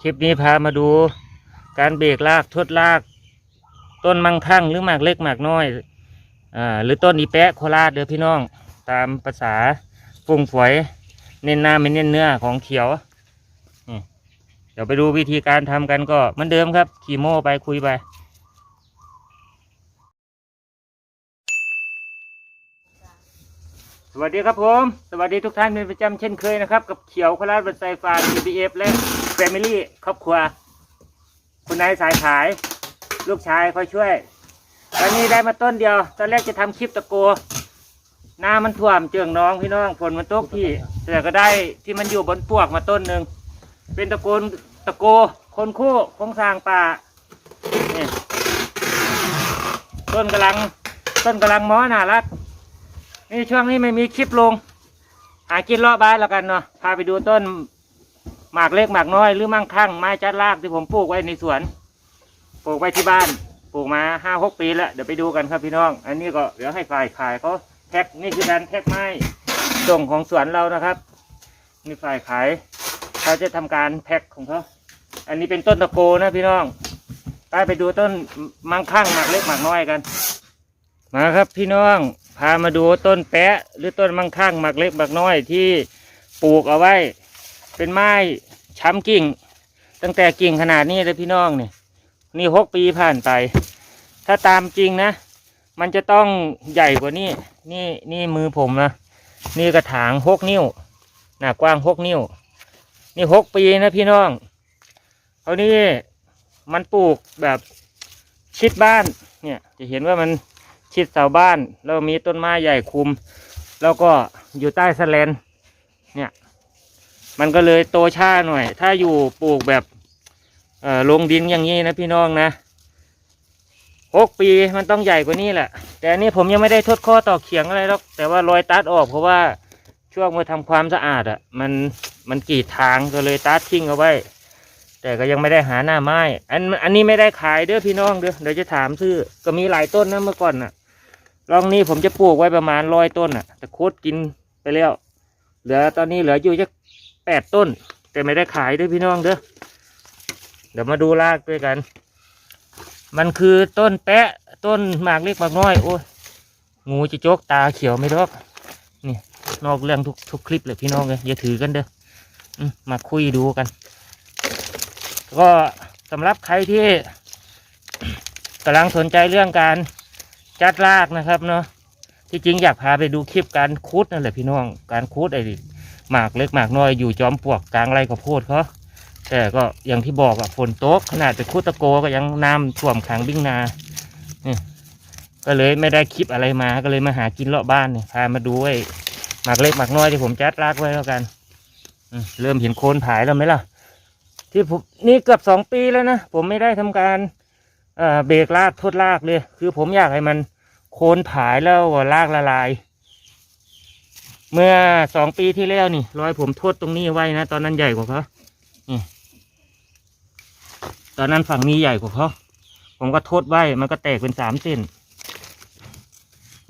คลิปนี้พามาดู การเบรกลากทดลาก ต้นมังคั่งหรือหมากเล็กหมากน้อยอ่าหรือต้นอีแปะโคราชเด้อพี่น้อง ตามภาษาฟุ่งฝอยเน้นหน้าไม่เน้นเนื้อของเขียวเดี๋ยวไปดูวิธีการทำกันก็เหมือนเดิมครับขี่โม่ไปคุยไป สวัสดีครับผม สวัสดีทุกท่านเป็นประจำเช่นเคยนะครับ กับเขียวคราชบันไซฟาร์ BBF และ Family ครอบครัว คุณนายสายขาย ลูกชายคอยช่วยตอนนี้ได้มาต้นเดียว ตอนแรกจะทำคลิปตะโก หน้ามันท่วมเจืองน้องพี่น้องฝนมันตกที่ แต่ก็ได้ที่มันอยู่บนปวกมาต้นหนึ่ง เป็นตะโกนตะโก คนคู่คงสร้างป่านี่ต้นกำลัง ต้นกำลังหมอน่ารัก นี่ช่วงนี้ไม่มีคลิปลง หากินเลาะบ้านแล้วกันเนาะพาไปดูต้นหมากเล็กหมากน้อยหรือมั่งคั่งไม้จัดรากที่ผมปลูกไว้ในสวน ปลูกไว้ที่บ้าน ปลูกมาห้าหกปีแล้ว เดี๋ยวไปดูกันครับพี่น้อง อันนี้ก็เดี๋ยวให้ฝ่ายขายเขาแพ็คนี่คือการแพ็คไม้ส่งของสวนเรานะครับนี่ฝ่ายขายเขาจะทำการแพ็คของเขาอันนี้เป็นต้นตะโกนะพี่น้องไปไปดูต้นมังคั่งหมากเล็กหมากน้อยกัน มาครับพี่น้อง พามาดูต้นแปะหรือต้นมังคั่งหมากเล็กหมากน้อยที่ปลูกเอาไว้ เป็นไม้ช้ำกิ่ง ตั้งแต่กิ่งขนาดนี้เลยพี่น้องเนี่ยนี่หกปีผ่านไป ถ้าตามจริงนะ มันจะต้องใหญ่กว่านี้ นี่นี่มือผมนะนี่กระถางหกนิ้วหนากว้างหกนิ้ว นี่หกปีนะพี่น้องเขานี่มันปลูกแบบชิดบ้านเนี่ยจะเห็นว่ามัน ชิดเสาบ้าน แล้วมีต้นไม้ใหญ่คุม แล้วก็อยู่ใต้สแลนเนี่ยมันก็เลยโตช้าหน่อย ถ้าอยู่ปลูกแบบเออลงดินอย่างนี้นะพี่น้องนะหกปีมันต้องใหญ่กว่านี้แหละ แต่อันนี้ผมยังไม่ได้ทดข้อต่อเขียงอะไรหรอก แต่ว่ารอยตัดออกเพราะว่าช่วงมาทำความสะอาดอะ่ะ มันมันกีดทางก็เลยตัดทิ้งเอาไว้ แต่ก็ยังไม่ได้หาหน้าไม้ อันอันนี้ไม่ได้ขายเด้อพี่น้องเด้อเดี๋ยวจะถามซื้อก็มีหลายต้นนะเมื่อก่อนน่ะ ลองนี้ผมจะปลูกไว้ประมาณร้อยต้นอะ แต่โคตรกินไปแล้ว เหลือตอนนี้เหลืออยู่แค่แปดต้น แต่ไม่ได้ขายด้วยพี่น้องเด้อเดี๋ยวมาดูรากด้วยกัน มันคือต้นแปะต้นหมากเล็กหมากน้อยโอ้ยงูจะจกตาเขียวไม่รอกนี่นอกเรื่องทุกทุกคลิปเลยพี่น้องเลยอย่าถือกันเด้อมมาคุยดูกัน ก็สำหรับใครที่กำลังสนใจเรื่องการ จัดรากนะครับเนาะที่จริงอยากพาไปดูคลิปการคุดนั่นแหละพี่น้อง การคุดไอ้หมากเล็กหมากน้อยอยู่จอมปลวกกลางไรข้าวโพดเขาแต่ก็อย่างที่บอกอะฝนตกขนาดไปคุดตะโกก็ยังน้ำท่วมขังบิ้งนานี่ก็เลยไม่ได้คลิปอะไรมาก็เลยมาหากินเลาะบ้านเนี่ยพามาดูไอ้หมากเล็กหมากน้อยที่ผมจัดรากไว้แล้วกันเริ่มเห็นโคนผายแล้วไหมล่ะ ที่ผมนี่เกือบสองปีแล้วนะผมไม่ได้ทำการ เบรกรากทดรากเลย คือผมอยากให้มันโคนผายแล้วก็รากละลาย เมื่อสองปีที่แล้วนี่รอยผมทดตรงนี้ไว้นะ ตอนนั้นใหญ่กว่าเขานี่ตอนนั้นฝั่งนี้ใหญ่กว่าเขาผมก็ทดไว้ มันก็แตกเป็นสามเส้น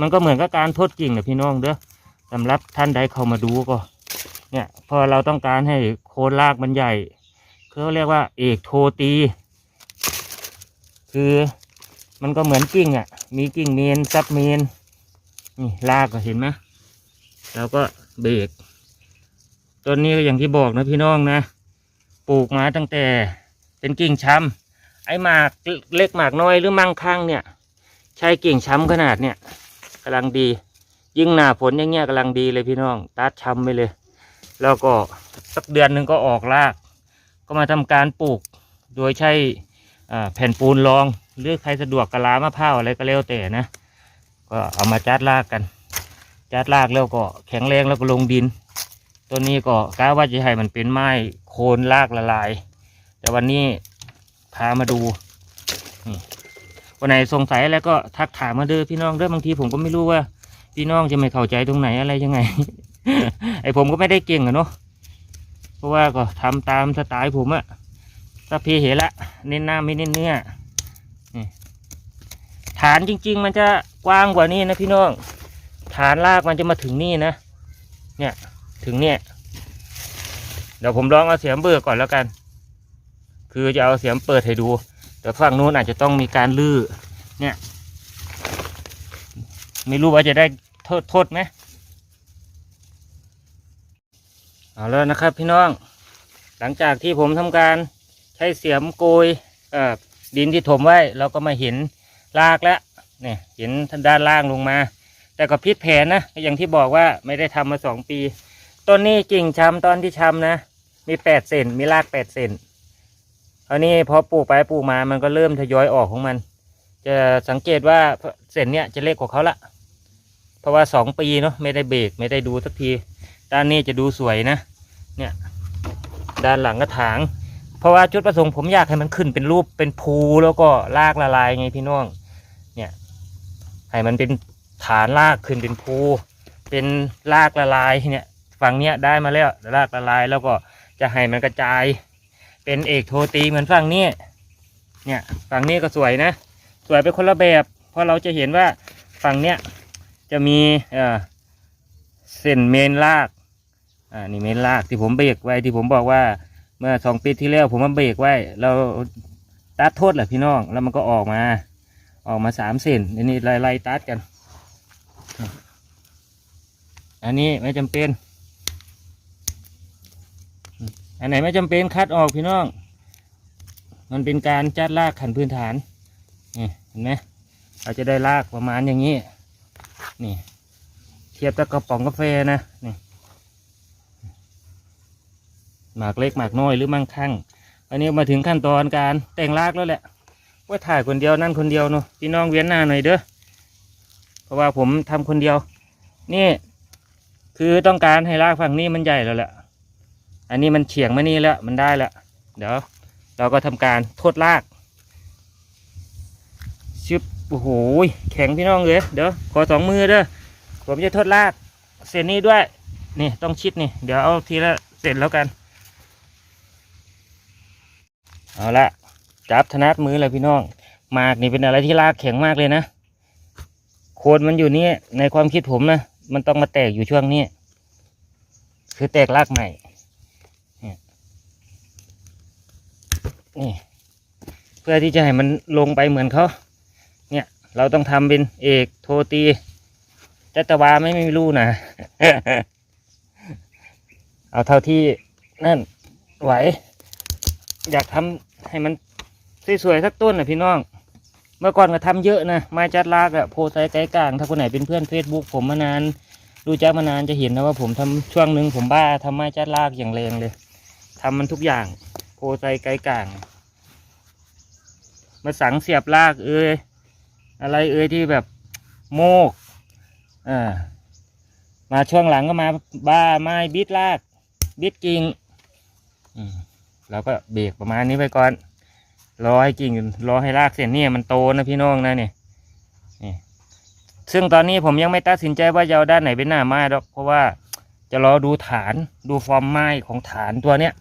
มันก็เหมือนกับการทดกิ่งนะพี่น้องเด้อสำหรับท่านใดเข้ามาดูก็ เนี่ย พอเราต้องการให้โคนรากมันใหญ่เขาเรียกว่าเอกโทตี คือมันก็เหมือนกิ่งอะ มีกิ่งเมนซับเมนนี่ลากก็เห็นไหมแล้วก็เบรกต้นนี้ก็อย่างที่บอกนะพี่น้องนะปลูกมาตั้งแต่เป็นกิ่งช้ำไอ้หมากเล็กหมากน้อยหรือมั่งคั่งเนี่ย ใช้กิ่งช้ำขนาดเนี่ยกำลังดี ยิ่งหนาฝนอย่างเงี้ยกำลังดีเลยพี่น้อง ตัดช้ำไปเลย แล้วก็สักเดือนหนึ่งก็ออกราก ก็มาทำการปลูกโดยใช้ แผ่นปูนรองหรือใครสะดวกกะลามะพร้าวอะไรก็แล้วแต่นะ ก็เอามาจัดรากกัน จัดรากแล้วก็แข็งแรงแล้วก็ลงดินต้นนี้ก็กะว่าจะให้มันเป็นไม้โคนรากละลาย แต่วันนี้พามาดูวันไหนสงสัยอะไรก็ทักถามมาเด้อพี่น้องเด้อบางทีผมก็ไม่รู้ว่า พี่น้องจะไม่เข้าใจตรงไหนอะไรยังไง ไอผมก็ไม่ได้เก่งอะเนาะเพราะว่าก็ทำตามสไตล์ผมอะ ถ้าพี่เห็นละเน้นหน้าไม่เน้นเนื้อฐานจริง ๆ มันจะกว้างกว่านี้นะพี่น้อง ฐานรากมันจะมาถึงนี่นะ เนี่ยถึงเนี่ย เดี๋ยวผมลองเอาเสียมเบือกก่อนแล้วกัน คือจะเอาเสียมเปิดให้ดูแต่ฝั่งนู้นอาจจะต้องมีการลื้อเนี่ย ไม่รู้ว่าจะได้โทษโทษไหมเอาแล้วนะครับพี่น้อง หลังจากที่ผมทำการ ใช้เสียมโกยดินที่ถมไว้เราก็มาเห็นรากแล้วเนี่ยเห็นทางด้านล่างลงมา แต่ก็พิษแผนนะอย่างที่บอกว่าไม่ได้ทำมาสองปี ต้นนี้กิ่งช้ำตอนที่ช้ำนะ มีแปดเซนมีรากแปดเซนอันนี้พอปลูกไปปลูกมามันก็เริ่มทยอยออกของมัน จะสังเกตว่าเส้นเนี้ยจะเล็กกว่าเขาละเพราะว่าสองปีเนาะไม่ได้เบรกไม่ได้ดูสักที ด้านนี้จะดูสวยนะ เนี่ย ด้านหลังกระถาง เพราะว่าจุดประสงค์ผมอยากให้มันขึ้นเป็นรูปเป็นภูแล้วก็รากละลายไงพี่น้อง เนี่ยให้มันเป็นฐานรากขึ้นเป็นภูเป็นรากละลายเนี่ยฝั่งเนี้ยได้มาแล้วรากละลายแล้วก็จะให้มันกระจาย เป็นเอกโทตีเหมือนฝั่งนี้เนี่ยฝั่งนี้ก็สวยนะ สวยเป็นคนละแบบ เพราะเราจะเห็นว่าฝั่งเนี้ยจะมีเอ่อเส้นเมนรากอ่านี่เมนรากที่ผมเบรกไว้ที่ผมบอกว่า เมื่อสองปีที่แล้วผมมาเบรกไว้ เราตัดโทษแหละพี่น้อง แล้วมันก็ออกมา ออกมาสามเซนอันนี้ไล่ไล่ตัดกัน อันนี้ไม่จำเป็น อันไหนไม่จำเป็นคัดออกพี่น้อง มันเป็นการจัดรากขันพื้นฐานนี่เห็นไหมเราจะได้รากประมาณอย่างนี้ นี่ เทียบกับกระป๋องกาแฟนะนี่ หมากเล็กหมากน้อยหรือมั่งคั่งอันนี้มาถึงขั้นตอนการแต่งรากแล้วแหละ ว่าถ่ายคนเดียวนั่นคนเดียวเนาะพี่น้องเวียนหน้าหน่อยเด้อเพราะว่าผมทำคนเดียว นี่ คือต้องการให้รากฝั่งนี้มันใหญ่แล้วแหละอันนี้มันเฉียงมานี่แล้วมันได้แล้วเดี๋ยวเราก็ทำการทดรากชึบโอ้โหแข็งพี่น้องเลยเดี๋ยวขอสองมือเด้อผมจะทดรากเส้นนี้ด้วย นี่ต้องชิดนี่ เดี๋ยวเอาทีละเส้นแล้วกัน เอาละจับถนัดมือเลยพี่น้องหมากนี่เป็นอะไรที่รากแข็งมากเลยนะโคนมันอยู่นี่ในความคิดผมนะมันต้องมาแตกอยู่ช่วงนี้คือแตกรากใหม่นี่เพื่อที่จะให้มันลงไปเหมือนเขาเนี่ย เราต้องทำเป็นเอกโทตีจัตวาไม่ไม่รู้นะเอาเท่าที่นั่นไหว อยากทำ ให้มันสวยๆสักต้นนะพี่น้อง เมื่อก่อนก็ทำเยอะนะไม้จัดลากอะโพไซไกด์กลางถ้าคนไหนเป็นเพื่อนเฟซบุ๊กผมมานานรู้จักมานานจะเห็นนะว่าผมทำช่วงหนึ่งผมบ้าทำไม้จัดลากอย่างแรงเลยทำมันทุกอย่าง โพไซไกด์กลางมาสังเสียบลากเอ้ยอะไรเอ้ยที่แบบโมกอ่ามาช่วงหลังก็มาบ้าไม้บิดลาก บิดกิ่งอืม เราก็เบรกประมาณนี้ไปก่อนรอให้กิ่งรอให้รากเส้นนี่มันโตนะพี่น้องนะเนี่ยนี่ ซึ่งตอนนี้ผมยังไม่ตัดสินใจว่าจะเอาด้านไหนเป็นหน้าไม้หรอกเพราะว่าจะรอดูฐานดูฟอร์มไม้ของฐานตัวเนี้ย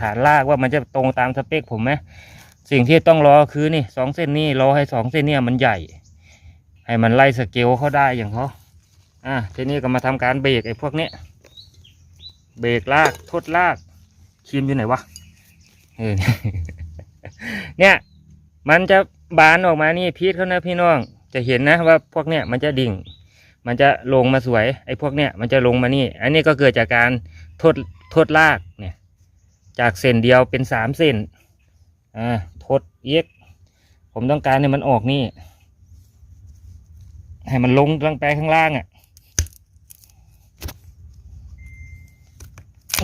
ฐานรากว่ามันจะตรงตามสเปคผมไหมสิ่งที่ต้องรอคือนี่สองเส้นนี่รอให้สองเส้นเนี่ยมันใหญ่ ให้มันไล่สเกลเขาได้อย่างเขาอะทีนี้ก็มาทำการเบรกไอ้พวกเนี้ยเบรกลากทดลากครีมอยู่ไหนวะ เนี่ย มันจะบานออกมานี่พีทเขานะพี่น้อง จะเห็นนะว่าพวกเนี้ยมันจะดิ่ง มันจะลงมาสวย ไอ้พวกเนี้ยมันจะลงมานี่ อันนี้ก็เกิดจากการทดทดลากเนี่ย จากเส้นเดียวเป็นสามเส้นอ่าทดเอ็กผมต้องการให้มันออกนี่ ให้มันลงลงไปข้างล่างอะ่ะ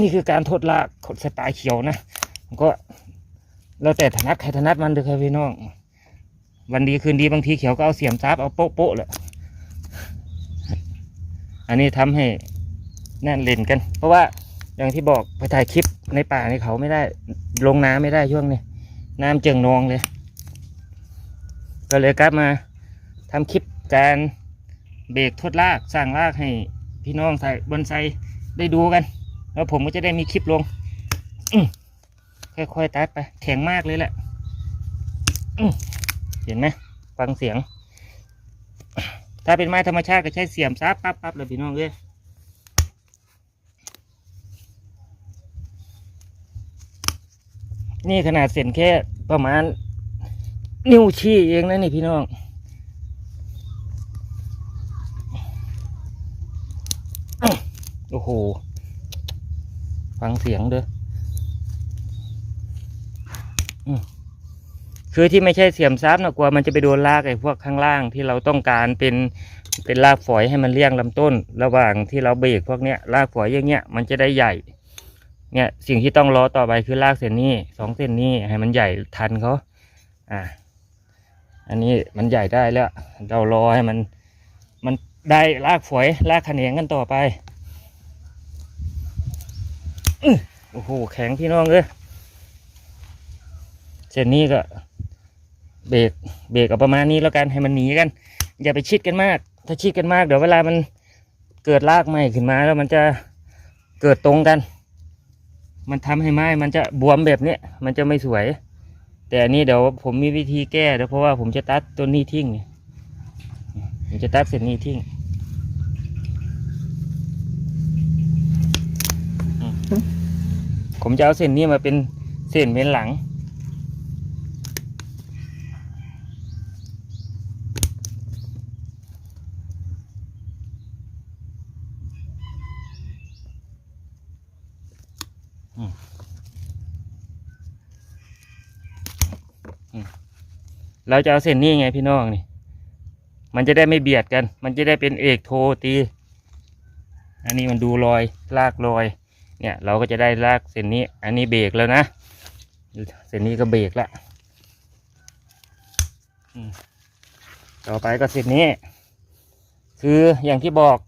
นี่คือการทดลากขดสไตล์เขียวนะ ก็แล้วแต่ถนัดใครถนัดมันเถอครับพี่น้อง วันดีคืนดีบางทีเขียวก็เอาเสียมซับเอาโป๊ะโป๊ะๆเลยอันนี้ทำให้แน่นเล่นกัน เพราะว่าอย่างที่บอกไปถ่ายคลิปในป่าในเขาไม่ได้ ลงน้ำไม่ได้ช่วงนี้น้ำเจิงนองเลย ก็เลยกลับมาทำคลิปการเบรกทดลากสร้างลากให้พี่น้องใส่บนไซได้ดูกัน แล้วผมก็จะได้มีคลิปลงอื ค่อยๆตัดไป แข็งมากเลยแหละเห็นไหมฟังเสียง ถ้าเป็นไม้ธรรมชาติก็ใช้เสียมซับปั๊บปั๊บเลยพี่น้องเลยนี่ขนาดเส้นแค่ประมาณ นิ้วชี้เองนะนี่พี่น้องโอ้โห ฟังเสียงเด้อ คือที่ไม่ใช่เสียมซับนะกลัวมันจะไปโดนรากไอ้พวกข้างล่างที่เราต้องการเป็นเป็นรากฝอยให้มันเลี้ยงลำต้น ระหว่างที่เราเบรกพวกเนี้ยรากฝอยอย่างเงี้ยมันจะได้ใหญ่ เนี่ยสิ่งที่ต้องรอต่อไปคือรากเส้นนี้สองเส้นนี้ให้มันใหญ่ทันเขาอ่าอันนี้มันใหญ่ได้แล้ว เรารอให้มันมันได้รากฝอยรากแขนงกันต่อไปอโอ้โหแข็งพี่น้องเลย เส้นนี้ก็เบรกเบรกเอาประมาณนี้แล้วกันให้มันหนีกัน อย่าไปชิดกันมาก ถ้าชิดกันมากเดี๋ยวเวลามันเกิดรากใหม่ขึ้นมาแล้วมันจะเกิดตรงกัน มันทำให้ไม้มันจะบวมแบบเนี้ยมันจะไม่สวย แต่อันนี้เดี๋ยวผมมีวิธีแก้เดี๋ยวเพราะว่าผมจะตัดต้นนี้ทิ้งผมจะตัดเส้นนี้ทิ้งผมจะเอาเส้นนี้มาเป็นเส้นเมนหลัง เราจะเอาเส้นนี้ไงพี่น้องนี่ มันจะได้ไม่เบียดกัน มันจะได้เป็นเอกโทตี อันนี้มันดูรอยลากรอย เนี่ย เราก็จะได้ลากเส้นนี้ อันนี้เบรกแล้วนะ เส้นนี้ก็เบรกล้วอืมต่อไปก็เส้นนี้ คืออย่างที่บอก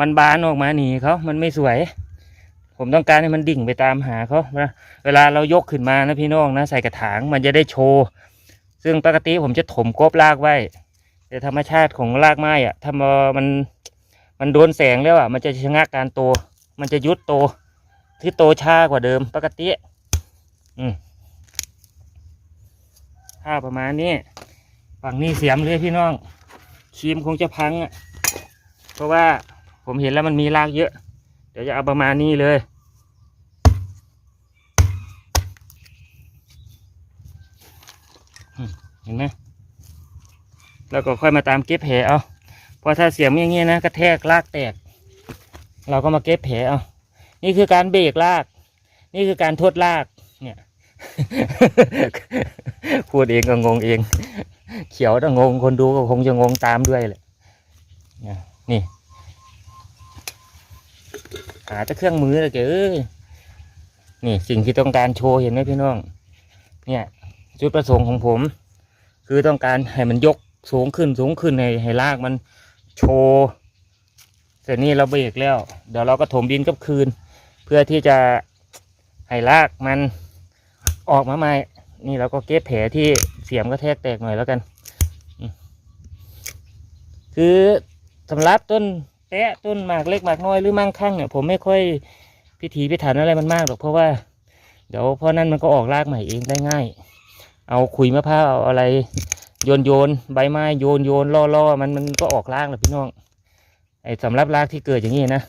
มันบานออกมาหนีเขา มันไม่สวย ผมต้องการให้มันดิ่งไปตามหาเขานะเวลาเรายกขึ้นมานะพี่น้องนะใส่กระถางมันจะได้โชว์ ซึ่งปกติผมจะถมกบรากไว้แต่ธรรมชาติของรากไม้อะถ้ามันมันโดนแสงแล้วอะมันจะชะงักการโต มันจะยุดโตที่โตช้ากว่าเดิมปกติอืมถ้าประมาณนี้ฝั่งนี้เสียมเลยพี่น้องครีมคงจะพังอะเพราะว่าผมเห็นแล้วมันมีรากเยอะ เดี๋ยวจะเอาประมาณนี้เลย เห็นไหมแล้วก็ค่อยมาตามเก็บแผลเอาเพราะถ้าเสียมอย่างเงี้ยนะกระแทกลากแตก เราก็มาเก็บแผลเอานี่คือการเบรกลาก นี่คือการทดลาก เนี่ยพูดเองก็งงเอง เขียวต้องงงคนดูก็คงจะงงตามด้วยแหละนี่ หาแต่เครื่องมือเลยเก๋เอ้นี่สิ่งที่ต้องการโชว์เห็นไหมพี่น้อง เนี่ย จุดประสงค์ของผม คือต้องการให้มันยกสูงขึ้นสูงขึ้นให้ให้ลากมันโชว์เสร็จนี้เราเบรกแล้ว เดี๋ยวเราก็ถมดินกับคืน เพื่อที่จะให้ลากมันออกมาใหม่ นี่เราก็เก็บแผลที่เสียมก็แทกแตกหน่อยแล้วกัน คือสำหรับต้น แตะต้นหมากเล็กหมากน้อยหรือมั่งคั่งเนี่ยผมไม่ค่อยพิถีพิถันอะไรมันมากหรอกเพราะว่าเดี๋ยวเพราะนั้นมันก็ออกรากใหม่เองได้ง่าย เอาขุยมะพร้าวเอาอะไร โยนโยนใบไม้โยนโยนล่อล่อมันมันก็ออกรากแหละพี่น้องไอ้สำหรับรากที่เกิดอย่างนี้นะ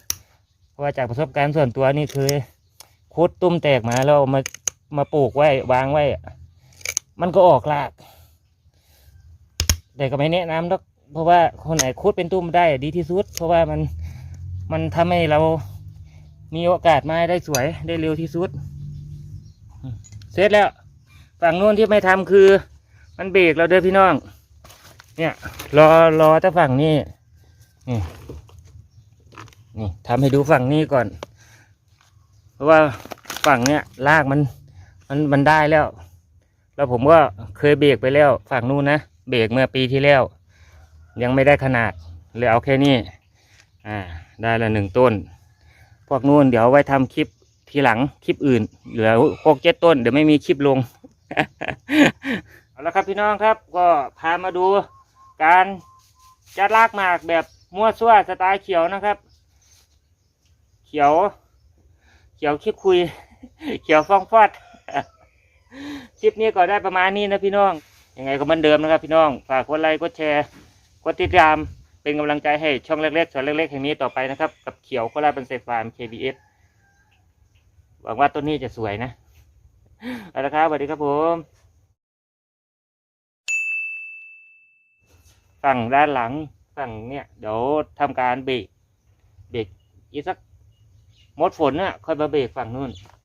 เพราะว่าจากประสบการณ์ส่วนตัวนี่คือคุดตุ้มแตกมาแล้วมามาปลูกไว้วางไว้ มันก็ออกราก แต่ก็ไม่แนะนำหรอก เพราะว่าคนไหนคุดเป็นตุ้มได้ดีที่สุด เพราะว่ามันมันทำให้เรามีโอกาสมาได้สวยได้เร็วที่สุด เสร็จแล้ว ฝั่งนู้นที่ไม่ทำคือ มันเบรกเราเด้อพี่น้อง เนี่ย รอรอแต่ฝั่งนี้นี่นี่ทำให้ดูฝั่งนี้ก่อน เพราะว่าฝั่งเนี้ยลากมันมันมันได้แล้ว แล้วผมก็เคยเบรกไปแล้ว ฝั่งนู้นนะเบรกเมื่อปีที่แล้ว ยังไม่ได้ขนาดเลยเอาแค่นี้อ่าได้ละหนึ่งต้น พวกนู้นเดี๋ยวไว้ทำคลิปทีหลังคลิปอื่น เหลือหกเจ็ดต้น เดี๋ยวไม่มีคลิปลง เอาละครับพี่น้องครับ ก็พามาดูการจัดลากหมากแบบมั่วซั่วสไตล์เขียวนะครับ เขียว เขียวคิดคุย เขียวฟองฟอดคลิปนี้ก็ได้ประมาณนี้นะพี่น้องยังไงก็เหมือนเดิมนะครับพี่น้อง ฝากกดไลค์กดแชร์ กดติดตามเป็นกำลังใจให้ช่องเล็กๆช่องเล็กๆแห่งนี้ต่อไปนะครับ กับเขียวโคราชเป็นเซฟาร์ม KBS หวังว่าต้นนี้จะสวยนะเอาละครับสวัสดีครับผมฝั่งด้านหลังฝั่งเนี่ยเดี๋ยวทำการเบรกเบรกอีกสักมดฝนเน่ยค่อยมาเบรกฝั่งนู้น